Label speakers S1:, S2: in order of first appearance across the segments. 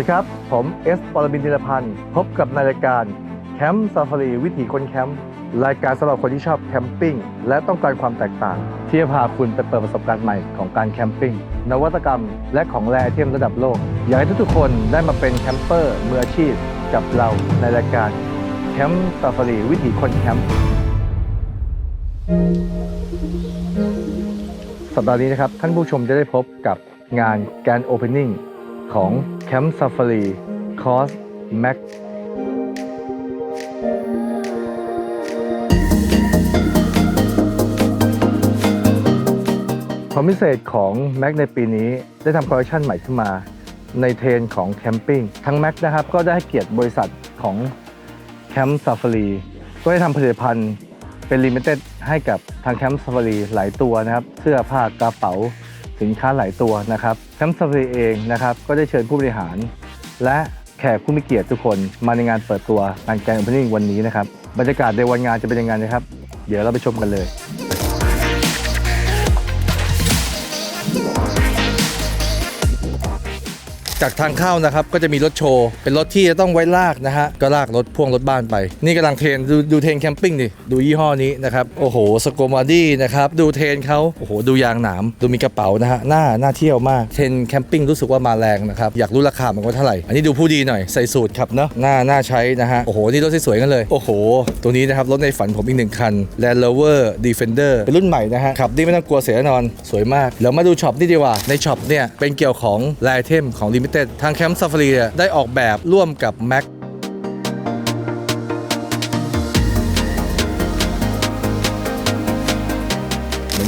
S1: ดีครับ ผมเอสปรบินธิรพันธ์ พบกับในรายการแคมป์ซาฟารีวิถีคนแคมป์รายการสำหรับคนที่ชอบแคมปิ้งและต้องการความแตกต่าง ที่จะพาคุณไปเปิดประสบการณ์ใหม่ของการแคมปิ้งนวัตกรรม และของแรไอเทมระดับโลก อยากให้ทุกๆคนได้มาเป็นแคมเปอร์มืออาชีพกับเราในรายการแคมป์ซาฟารีวิถีคนแคมป์สัปดาห์นี้นะครับ ท่านผู้ชมจะได้พบกับงานแกนโอเพนนิ่ง ของ Camp Safari Course Mac ความพิเศษของ Mac ในปีนี้ได้ทำคอลเลคชันใหม่ขึ้นมา ในเทรนของแคมปิ้งทั้ง Mac นะครับก็ได้ให้เกียรติบริษัทของ Camp Safari ก็ได้ทำผลิตภัณฑ์เป็นลิมิเต็ดให้กับทางแคมป์ซ f ฟ r รีหลายตัวนะครับ เสื้อผ้ากระเป๋า สินค้าหลายตัวนะครับแคมป์ซ f ฟ r รีเองนะครับก็ได้เชิญผู้บริหาร และแขกผู้มีเกียรติทุกคนมาในงานเปิดตัวงานแกนโอเพนนิ่งวันนี้นะครับบรรยากาศในวันงานจะเป็นยังไงนะครับ เดี๋ยวเราไปชมกันเลย จากทางเข้านะครับก็จะมีรถโชว์ เป็นรถที่จะต้องไว้ลากนะฮะก็ลากรถพ่วงรถบ้านไป นี่กำลังเทรนดูดูเทรนแคมปิ้งดิดูยี่ห้อนี้นะครับโอ้โหสโกมาดี้นะครับดูเทรนเขาโอ้โหดูยางหนามดูมีกระเป๋านะฮะหน้าหน้าเที่ยวมากเทรนแคมปิ้งรู้สึกว่ามาแรงนะครับอยากรู้ราคามันว่าเท่าไหร่อันนี้ดูผู้ดีหน่อยใส่สูตรขับเนาะหน้าหน้าใช้นะฮะโอ้โหนี่รถสวยๆกันเลยโอ้โห ตัวนี้นะครับรถในฝันผมอีกหนึ่งคัน Land Rover Defender เป็นรุ่นใหม่นะฮะขับดีไม่ต้องกลัวเสียแน่นอนสวยมากเดี๋ยวมาดูช็อปนี่ดีกว่าในช็อปเนี่ยเป็นเกี่ยวของลายเทมของ Limited ทางแคมป์ซาฟารีได้ออกแบบร่วมกับ Mac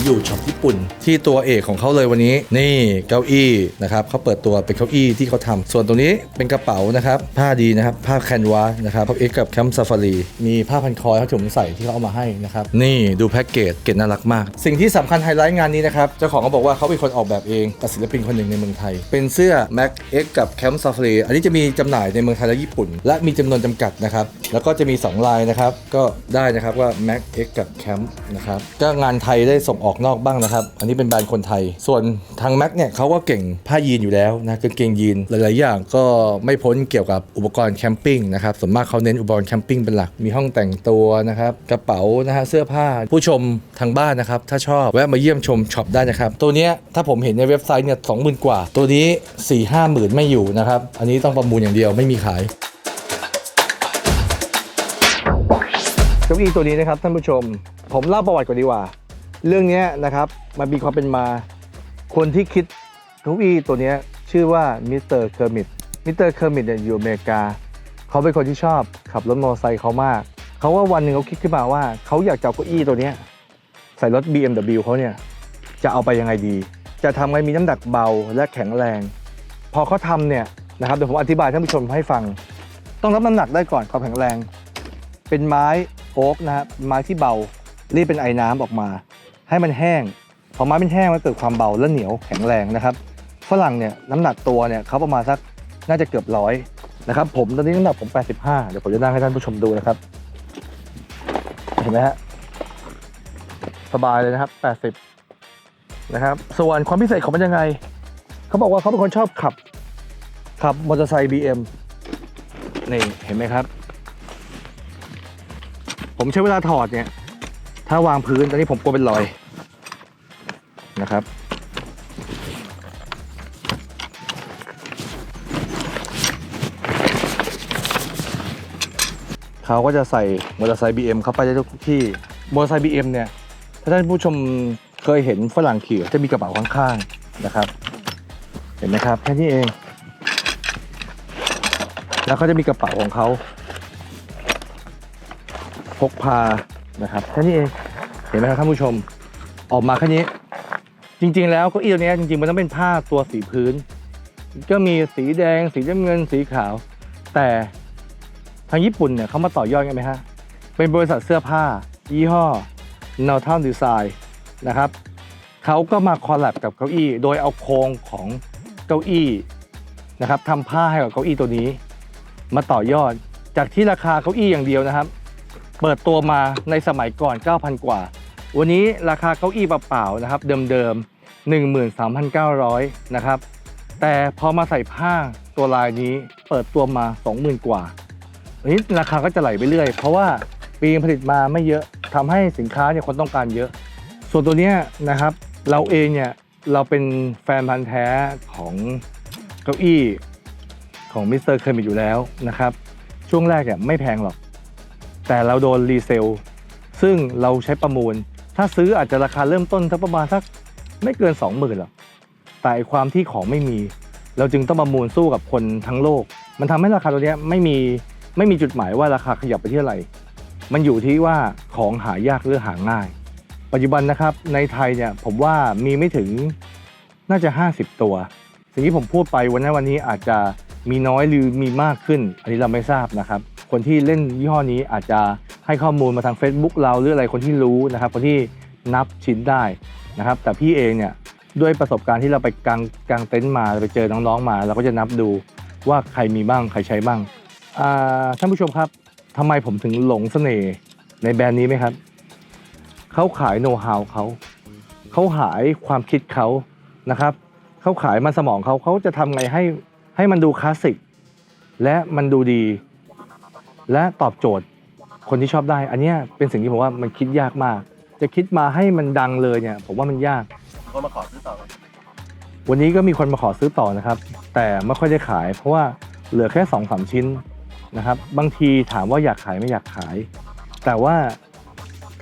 S1: อยู่ช็อปญี่ปุ่น ที่ตัวเอกของเขาเลยวันนี้ นี่เก้าอี้นะครับเขาเปิดตัวเป็นเก้าอี้ที่เขาทำส่วนตรงนี้เป็นกระเป๋านะครับ ผ้าดีนะครับ ผ้าแคนวาสนะครับเขาเอ็กกับแคมป์ซาฟารีมีผ้าพันคอเขาถุงใส่ที่เขาเอามาให้นะครับ นี่ดูแพ็กเกจเกจน่ารักมาก สิ่งที่สำคัญไฮไลท์งานนี้นะครับ เจ้าของเขาบอกว่าเขาเป็นคนออกแบบเองกับศิลปินคนหนึ่งในเมืองไทย เป็นเสื้อ Mac X กับแคมป์ซาฟารีอันนี้จะมีจำหน่ายในเมืองไทยและญี่ปุ่น และมีจำนวนจำกัดนะครับแล้วก็จะมีสองลายนะครับก็ได้นะครับว่า Mac X กับแคมป์นะครับก็งานไทยได้ส่งออกอกนอกบ้างนะครับ อันนี้เป็นแบรนด์คนไทย ส่วนทางแม็กเนี่ยเขาก็เก่งผ้ายีนอยู่แล้วนะกางเกงยีนหลาย ๆ อย่างก็ไม่พ้นเกี่ยวกับอุปกรณ์แคมปิ้งนะครับส่วนมากเขาเน้นอุปกรณ์แคมปิ้งเป็นหลัก มีห้องแต่งตัวนะครับกระเป๋านะฮะเสื้อผ้า ผู้ชมทางบ้านนะครับถ้าชอบแวะมาเยี่ยมชมช็อปได้นะครับ ตัวเนี้ยถ้าผมเห็นในเว็บไซต์เนี่ยสองหมื่นกว่า ตัวนี้4ี่ห้าหมื่นไม่อยู่นะครับอันนี้ต้องประมูลอย่างเดียวไม่มีขายเก้าอี้ตัวนี้นะครับท่านผู้ชม ผมเล่าประวัติก่อนดีกว่า เรื่องนี้นะครับมันมีความเป็นมา คนที่คิดเก้าอี้ตัวนี้ชื่อว่ามิสเตอร์เคอร์มิดมิสเตอร์เคอร์มิดเนี่ยอยู่อเมริกา เขาเป็นคนที่ชอบขับรถมอเตอร์ไซค์เขามาก เขาว่าวันหนึ่งเขาคิดขึ้นมาว่า เขาอยากจะเอาเก้าอี้ตัวนี้ใส่รถ BMW เขาเนี่ยจะเอาไปยังไงดี จะทำไงมีน้ำหนักเบาและแข็งแรง พอเขาทำเนี่ยนะครับเดี๋ยวผมอธิบายท่านผู้ชมให้ฟัง ต้องรับน้ำหนักได้ก่อนความแข็งแรง เป็นไม้โอ๊กนะครับไม้ที่เบารีดเป็นไอ้น้ำออกมา ให้มันแห้งพอไม้มันแห้งมันเกิดความเบาและเหนียวแข็งแรงนะครับฝรั่งเนี่ยน้ำหนักตัวเนี่ยเขาประมาณสักน่าจะเกือบร้อยนะครับ ผมตอนนี้น้ำหนักผม 85 เดี๋ยวผมจะนั่งให้ท่านผู้ชมดูนะครับ เห็นไหมฮะสบายเลยนะครับ 80 นะครับ ส่วนความพิเศษของมันยังไง เขาบอกว่าเขาเป็นคนชอบขับ ขับมอเตอร์ไซค์ BM นี่เห็นไหมครับ ผมใช้เวลาถอดเนี่ย ถ้าวางพื้นตอนนี้ผมกลัวเป็นรอย นะครับ เขาก็จะใส่มอเตอร์ไซค์ BM เข้าไปได้ทุกที่มอเตอร์ไซค์ BM เนี่ย ถ้าท่านผู้ชมเคยเห็นฝรั่งขี่จะมีกระเป๋าข้างๆนะครับ เห็นไหมครับ แค่นี้เอง แล้วเขาจะมีกระเป๋าของเขาพกพานะครับแค่นี้เองเห็นไหมครับท่านผู้ชมออกมาแค่นี้ จริง ๆ แล้วเก็อี้ตัวนี้จริงๆมันต้องเป็นผ้าตัวสีพื้น ก็มีสีแดง สีน้ำเงินสีขาว แต่ทางญี่ปุ่นเนี่ยเขามาต่อยอดกันไหมฮะ เป็นบริษัทเสื้อผ้า ยี่ห้อ n a u t a l Design นะครับเขาก็มาคอลแลบกับเก้าอี้ โดยเอาโครงของเก้าอี้นะครับทำผ้าให้กับเก้าอี้ตัวนี้ มาต่อยอดจากที่ราคาเก้าอี้อย่างเดียวนะครับ เปิดตัวมาในสมัยก่อน 9,000 กว่า วันนี้ราคาเก้าอี้เปล่าๆนะครับ เดิมๆ 13,900 นะครับ แต่พอมาใส่ผ้าตัวลายนี้เปิดตัวมา 20,000 กว่าอันนี้ราคาก็จะไหลไปเรื่อย เพราะว่าปีผลิตมาไม่เยอะทำให้สินค้าเนี่ยคนต้องการเยอะ ส่วนตัวเนี้ยนะครับ เราเองเนี่ยเราเป็นแฟนพันธ์แท้ของเก้าอี้ของมิสเตอร์เคยมีอยู่แล้วนะครับ ช่วงแรกเนี่ยไม่แพงหรอก แต่เราโดนรีเซลซึ่งเราใช้ประมูล ถ้าซื้ออาจจะราคาเริ่มต้นสักประมาณสัก ไม่เกิน20,000หรอกแต่ความที่ของไม่มี เราจึงต้องประมูลสู้กับคนทั้งโลก มันทำให้ราคาตัวนี้ไม่มีไม่มีจุดหมายว่าราคาขยับไปที่อะไรมันอยู่ที่ว่าของหายากหรือหาง่าย ปัจจุบันนะครับในไทยเนี่ยผมว่ามีไม่ถึงน่าจะ 50 ตัว สิ่งที่ผมพูดไปวันนั้นวันนี้อาจจะมีน้อยหรือมีมากขึ้น อันนี้เราไม่ทราบนะครับ คนที่เล่นยี่ห้อนี้อาจจะให้ข้อมูลมาทาง Facebook เราหรืออะไรคนที่รู้นะครับ คนที่นับชิ้นได้ นะครับ แต่พี่เองเนี่ยด้วยประสบการณ์ที่เราไปกางกางเต็นท์มาไปเจอน้องๆมา เราก็จะนับดูว่าใครมีบ้างใครใช้บ้างท่านผู้ชมครับทำไมผมถึงหลงเสน่ห์ในแบรนด์นี้ไหมครับเขาขายโน้ตฮาวเขาเขาขายความคิดเขานะครับเขาขายมันสมองเขาเขาจะทำไงให้ให้มันดูคลาสสิกและมันดูดี และตอบโจทย์คนที่ชอบได้ อันเนี้ยเป็นสิ่งที่ผมว่ามันคิดยากมาก จะคิดมาให้มันดังเลยเนี่ย ผมว่ามันยาก
S2: ก็มาขอซื้อต่อ
S1: วันนี้ก็มีคนมาขอซื้อต่อนะครับ แต่ไม่ค่อยได้ขาย เพราะว่าเหลือแค่2อสามชิ้นนะครับ บางทีถามว่าอยากขายไม่อยากขาย แต่ว่า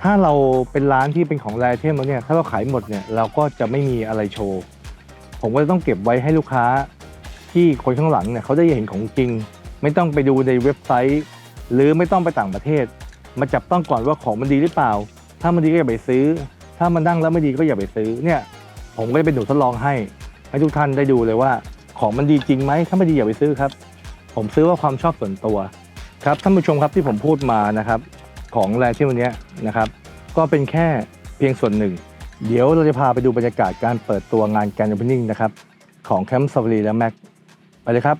S1: ถ้าเราเป็นร้านที่เป็นของแรเทมแล้วเนี่ย ถ้าเราขายหมดเนี่ยเราก็จะไม่มีอะไรโชว์ ผมก็จะต้องเก็บไว้ให้ลูกค้าที่คนข้างหลังเนี่ยเขาได้เห็นของจริง ไม่ต้องไปดูในเว็บไซต์ หรือไม่ต้องไปต่างประเทศ มาจับต้องก่อนว่าของมันดีหรือเปล่า ถ้ามันดีก็อย่าไปซื้อ ถ้ามันดั้งแล้วไม่ดีก็อย่าไปซื้อเนี่ย ผมก็จะเป็นหนูทดลองให้ ให้ทุกท่านได้ดูเลยว่า ของมันดีจริงไหมถ้าไม่ดีอย่าไปซื้อครับ ผมซื้อว่าความชอบส่วนตัวครับท่านผู้ชมครับที่ผมพูดมานะครับ ของแรที่วันนี้นะครับ ก็เป็นแค่เพียงส่วนหนึ่ง เดี๋ยวเราจะพาไปดูบรรยากาศการเปิดตัวงานแกน o อ e นิ่งนะครับของแคมป์ซ a ฟ a รีและแม็กไปเลยครับ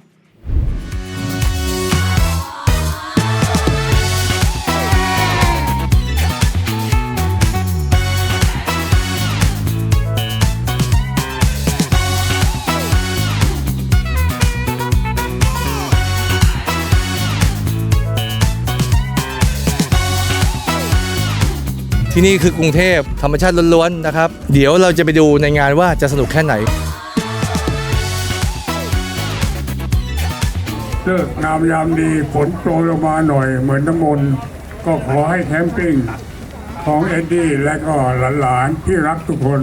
S1: ที่นี่คือกรุงเทพธรรมชาติล้วนๆนะครับ เดี๋ยวเราจะไปดูในงานว่าจะสนุกแค่ไหน
S3: เลิกงามยามดีฝนโปรยลงมาหน่อยเหมือนน้ำมนต์ก็ขอให้แคมปิ้งของเอ็ดดี้และก็หลานๆที่รักทุกคน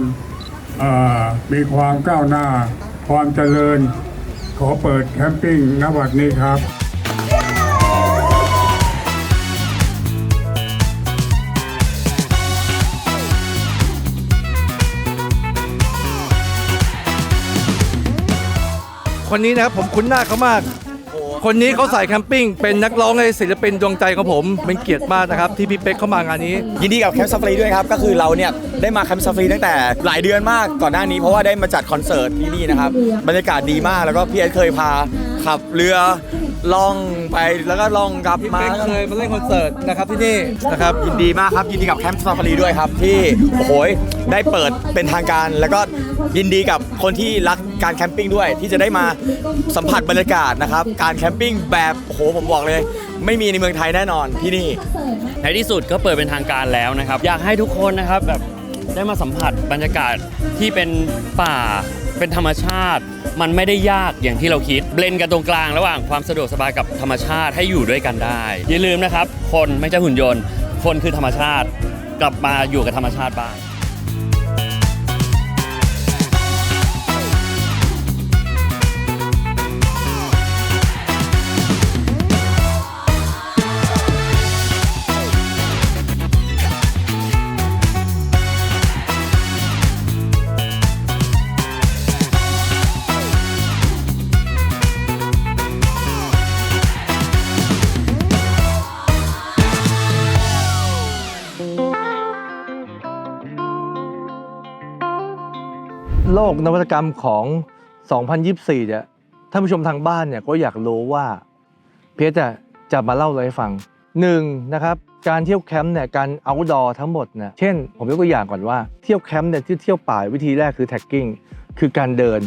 S3: มีความก้าวหน้า ความเจริญ ขอเปิดแคมปิ้งณบัดนี้ครับ
S1: คนนี้นะครับผมคุ้นหน้าเขามาก คนนี้เขาใส่แคมปิ้ง เป็นนักร้องในศิลปินดวงใจของผม เป็นเกียรติมากนะครับ ที่พี่เป๊กเข้ามางานนี้
S4: ยินดีกับแคมป์ซ a ฟ a รีด้วยครับ ก็คือเราเนี่ยได้มาแคมป์ซ a ฟ a รีตั้งแต่หลายเดือนมากก่อนหน้านี้เพราะว่าได้มาจัดคอนเสิร์ตที่นี่นะครับ บรรยากาศดีมากแล้วก็พี่เอ็ดเคยพาขับเรือ ล่องไปแล้วก็ล่องกลับ
S1: พี่
S4: มา
S1: เป๊กเคยมาเล่นคอนเสิร์ตนะครับที่นี่นะครับ
S4: ยินดีมากครับยินดีกับแคมป์ซ a ฟ a รีด้วยครับ ที่โอ้โหยได้เปิดเป็นทางการ แล้วก็ยินดีกับคนที่รักการแคมปิ้งด้วย ที่จะได้มาสัมผัสบรรยากาศนะครับการแคมปิ้งแบบโอ้โหผมบอกเลย ไม่มีในเมืองไทยแน่นอนที่นี่
S5: ในที่สุดก็เปิดเป็นทางการแล้วนะครับ อยากให้ทุกคนนะครับแบบได้มาสัมผัสบรรยากาศที่เป็นป่า เป็นธรรมชาติ มันไม่ได้ยากอย่างที่เราคิด เบลนกันตรงกลางระหว่างความสะดวกสบายกับธรรมชาติให้อยู่ด้วยกันได้ อย่าลืมนะครับ คนไม่ใช่หุ่นยนต์ คนคือธรรมชาติ กลับมาอยู่กับธรรมชาติบ้าง
S1: โลกนวัตกรรมของ 2024 เนี่ยท่านผู้ชมทางบ้านเนี่ยก็อยากรู้ว่า เพียรจะจะมาเล่าอะไรให้ฟังหนึ่งนะครับการเที่ยวแคมป์เนี่ยการเอาดอทั้งหมดเนี่ยเช่น ผมยกตัวอย่างก่อนว่าเที่ยวแคมป์เนี่ยที่เที่ยวป่าวิธีแรกคือแท็กกิ้งคือการเดิน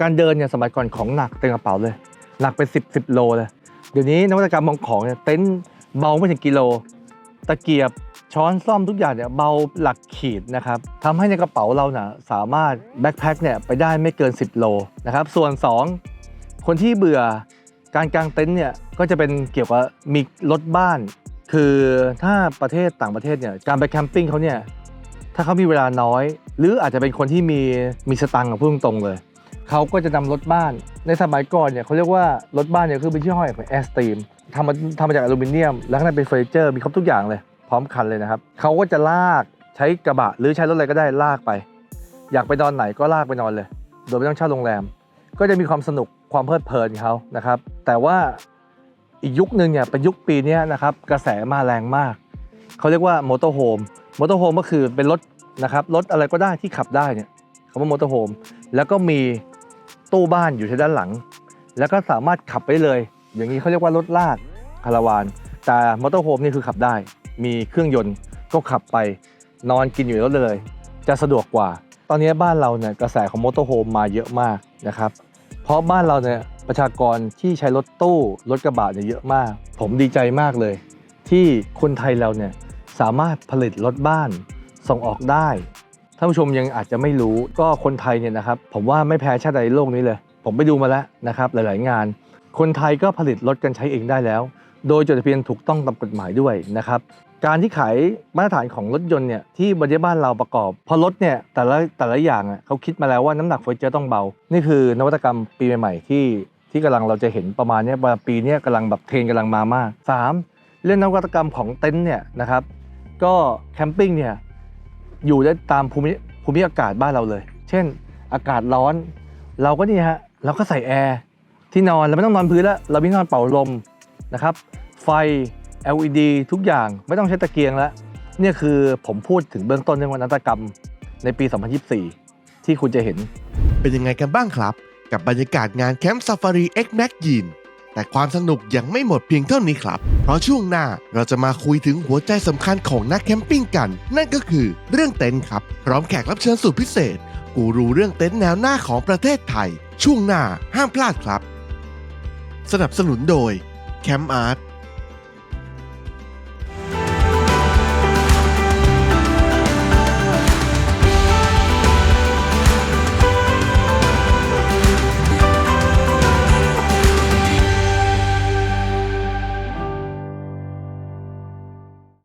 S1: การเดินเนี่ยสมัยก่อนของหนักเต็มกระเป๋าเลย หนักเป็น 10 10 โลเลยเดี๋ยวนี้นวัตกรรมของของเนี่ยเต็นท์เบาไม่ถึงกิโล ตะเกียบ ช้อนซ่อมทุกอย่างเนี่ยเบาหลักขีดนะครับทำให้ในกระเป๋าเราน่ะสามารถแบ็คแพ็คเนี่ยไปได้ไม่เกิน 10 โลนะครับส่วน 2 คนที่เบื่อการกางเต็นท์เนี่ยก็จะเป็นเกี่ยวกับมีรถบ้าน คือถ้าประเทศต่างประเทศเนี่ยการไปแคมปิ้งเขาเนี่ยถ้าเขามีเวลาน้อย หรืออาจจะเป็นคนที่มีมีสตังค์กับพูดตรงๆเลยเขาก็จะนำรถบ้านในสมัยก่อนเนี่ยเขาเรียกว่ารถบ้านเนี่ยคือเป็นชื่อห้อยของแอสตีมทำมาทำมาจากอลูมิเนียม แล้วข้างในเป็นเฟอร์นิเจอร์มีครบทุกอย่างเลย พร้อมคันเลยนะครับเขาก็จะลากใช้กระบะหรือใช้รถอะไรก็ได้ลากไป อยากไปนอนไหนก็ลากไปนอนเลย โดยไม่ต้องเช่าโรงแรม ก็จะมีความสนุกความเพลิดเพลินเขานะครับ แต่ว่าอีกยุคหนึ่งเนี่ยเป็นยุคปีนี้นะครับกระแสมาแรงมากเขาเรียกว่ามอเตอร์โฮมมอเตอร์โฮมก็คือเป็นรถนะครับรถอะไรก็ได้ที่ขับได้เนี่ยคำว่ามอเตอร์โฮมแล้วก็มีตู้บ้านอยู่ที่ด้านหลัง แล้วก็สามารถขับไปเลย อย่างนี้เขาเรียกว่ารถลากคาราวาน แต่มอเตอร์โฮมนี่คือขับได้ มีเครื่องยนต์ก็ขับไป นอนกินอยู่ในรถเลย จะสะดวกกว่า ตอนนี้บ้านเราเนี่ยกระแสของมอเตอร์โฮมมาเยอะมากนะครับเพราะบ้านเราเนี่ยประชากรที่ใช้รถตู้รถกระบะเนี่ยเยอะมาก ผมดีใจมากเลย ที่คนไทยเราเนี่ยสามารถผลิตรถบ้านส่งออกได้ท่านผู้ชมยังอาจจะไม่รู้ก็คนไทยเนี่ยนะครับ ผมว่าไม่แพ้ชาติใดโลกนี้เลย ผมไปดูมาแล้วนะครับหลาย ๆ งาน คนไทยก็ผลิตรถกันใช้เองได้แล้ว โดยจดทะเบียนถูกต้องตามกฎหมายด้วยนะครับ การที่ขายมาตรฐานของรถยนต์เนี่ยที่ประเทบ้านเราประกอบพราะรถเนี่ยแต่ละแต่ละอย่างอะเขาคิดมาแล้วว่าน้ำหนักเฟอร์นิเจอร์ต้องเบา นี่คือนวัตกรรมปีใหม่ๆที่ที่กำลังเราจะเห็นประมาณเนี้ยปีเนี้ยกำลังแบบเทรนกำลังมามากสามเรื่องนวัตกรรมของเต็นท์เนี่ยนะครับก็แคมปิ้งเนี่ยอยู่ได้ตามภูมิภูมิอากาศบ้านเราเลย เช่น อากาศร้อน เราก็นี่ฮะเราก็ใส่แอร์ที่นอนเราไม่ต้องนอนพื้นแล้ว เราไม่นอนเป่าลมนะครับไฟ LED ทุกอย่างไม่ต้องใช้ตะเกียงแล้วเนี่ยคือผมพูดถึงเบื้องต้นเรื่องนวัตกรรมในปี 2024 ที่คุณจะเห็น
S2: เป็นยังไงกันบ้างครับ กับบรรยากาศงานแคมป์ซ a ฟารี X Max ยีนแต่ความสนุกยังไม่หมดเพียงเท่านี้ครับ เพราะช่วงหน้าเราจะมาคุยถึงหัวใจสำคัญของนักแคมปิ้งกัน นั่นก็คือเรื่องเต็นท์ครับ พร้อมแขกรับเชิญสุดพิเศษ กูรูเรื่องเต็นท์แนวหน้าของประเทศไทย ช่วงหน้าห้ามพลาดครับ สนับสนุนโดยแคมป์อาร์ต